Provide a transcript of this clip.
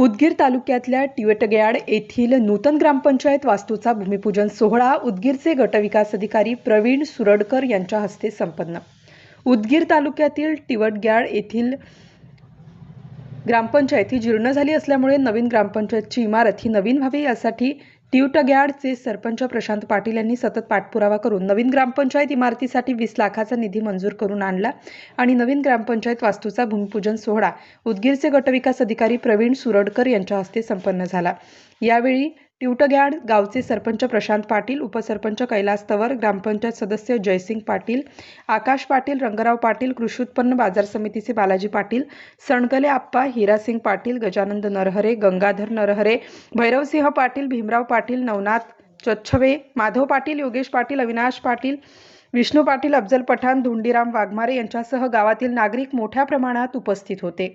उदगीर तालुक्यातल्या टिवटग्याड येथील नूतन ग्रामपंचायत वास्तूचा भूमिपूजन सोहळा उदगीरचे गटविकास अधिकारी प्रवीण सुरडकर यांच्या हस्ते संपन्न. उदगीर तालुक्यातील टिवटग्याड येथील ग्रामपंचायत ही जीर्ण झाली असल्यामुळे नवीन ग्रामपंचायतची इमारत ही नवीन व्हावी यासाठी टिवटग्याडचे सरपंच प्रशांत पाटील यांनी सतत पाठपुरावा करून नवीन ग्रामपंचायत इमारतीसाठी वीस लाखाचा निधी मंजूर करून आणला आणि नवीन ग्रामपंचायत वास्तूचा भूमिपूजन सोहळा उदगीरचे गटविकास अधिकारी प्रवीण सुरडकर यांच्या हस्ते संपन्न झाला. यावेळी टिवटग्याड गावचे सरपंच प्रशांत पाटील उपसरपंच कैलास तवर ग्रामपंचायत सदस्य जयसिंग पाटील आकाश पाटील रंगराव पाटील कृषी उत्पन्न बाजार समितीचे बालाजी पाटील सणकले आप्पा हिरासिंग पाटील गजानंद नरहरे गंगाधर नरहरे भैरवसिंह पाटील भीमराव पाटील नवनाथ चच्छवे माधव पाटील योगेश पाटील अविनाश पाटील विष्णू पाटील अफजल पठाण धुंडीराम वाघमारे यांच्यासह गावातील नागरिक मोठ्या प्रमाणात उपस्थित होते.